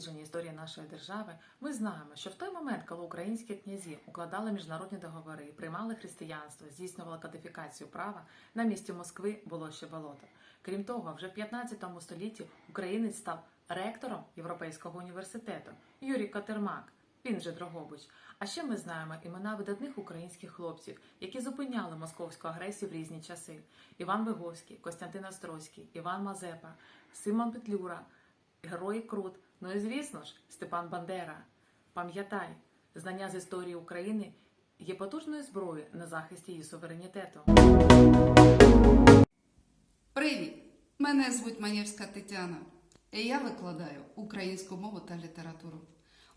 дослідження історії нашої держави, ми знаємо, що в той момент, коли українські князі укладали міжнародні договори, приймали християнство, здійснювали кодифікацію права, на місці Москви було ще болото. Крім того, вже в 15 столітті українець став ректором Європейського університету Юрій Катермак. Він же Дрогобич. А ще ми знаємо імена видатних українських хлопців, які зупиняли московську агресію в різні часи: Іван Виговський, Костянтин Острозький, Іван Мазепа, Симон Петлюра, Герой Крут. Ну і звісно ж, Степан Бандера. Пам'ятай, знання з історії України є потужною зброєю на захист її суверенітету. Привіт! Мене звуть Маєвська Тетяна, і я викладаю українську мову та літературу.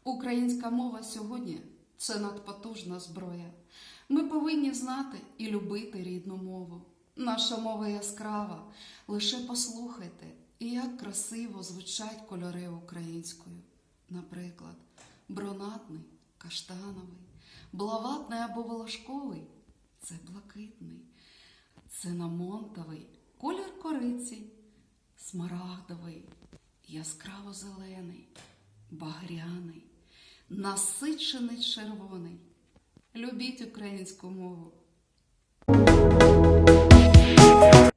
Українська мова сьогодні це надпотужна зброя. Ми повинні знати і любити рідну мову. Наша мова яскрава. Лише послухайте, як красиво звучать кольори українською. Наприклад, бронатний, каштановий, блаватний або волошковий це блакитний. Цинамонтовий, колір кориці, смарагдовий, яскраво-зелений, багряний, насичений червоний. Любіть українську мову.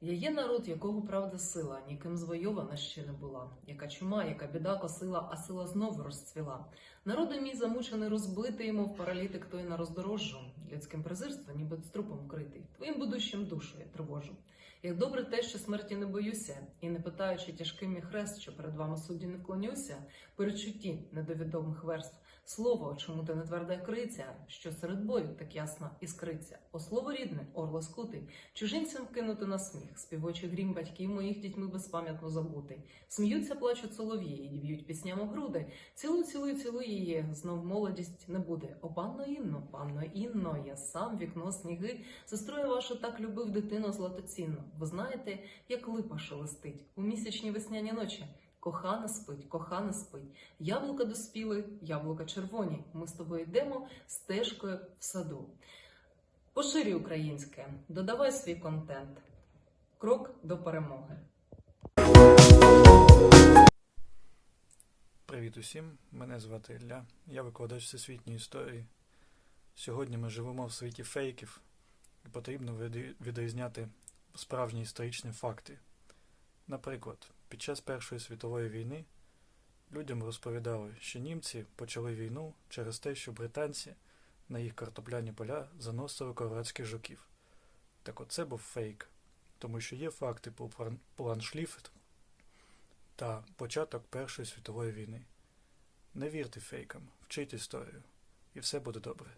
Я є народ, якого правда сила, ніким звойована ще не була. Яка чума, яка біда косила, а сила знову розцвіла. Народи мій замучений, розбитий, мов паралітик той на роздорожжу. Людським презирством, ніби трупом критий. Твоїм будущим душу я тривожу. Як добре те, що смерті не боюся, і не питаючи тяжкий мій хрест, що перед вами судді не вклонюся, перечутті недовідомих верств. Слово, чому ти не тверда криця, що серед бою так ясно іскриться. О слово рідне, орло скутий, чужинцям кинути на сміх, співочий грім батьків моїх дітьми безпам'ятно забутий. Сміються, плачуть солов'ї, б'ють пісням у груди. Цілуй, цілуй, цілуй її, знов молодість не буде. О, панно Інно, панно Інно, я сам вікно сніги, сестрою вашу так любив дитину златоцінно. Ви знаєте, як липа шелестить у місячні весняні ночі. Кохана спить, кохана спить. Яблука доспіли, яблука червоні. Ми з тобою йдемо стежкою в саду. Поширюй українське, додавай свій контент. Крок до перемоги. Привіт усім, мене звати Ілля, я викладач всесвітньої історії. Сьогодні ми живемо в світі фейків, і потрібно відрізняти справжні історичні факти. Наприклад, під час Першої світової війни людям розповідали, що німці почали війну через те, що британці на їх картопляні поля заносили колорадських жуків. Так от це був фейк, тому що є факти про план- план Шліфет та початок Першої світової війни. Не вірте фейкам, вчіть історію, і все буде добре.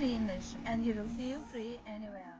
English and you will feel free anywhere.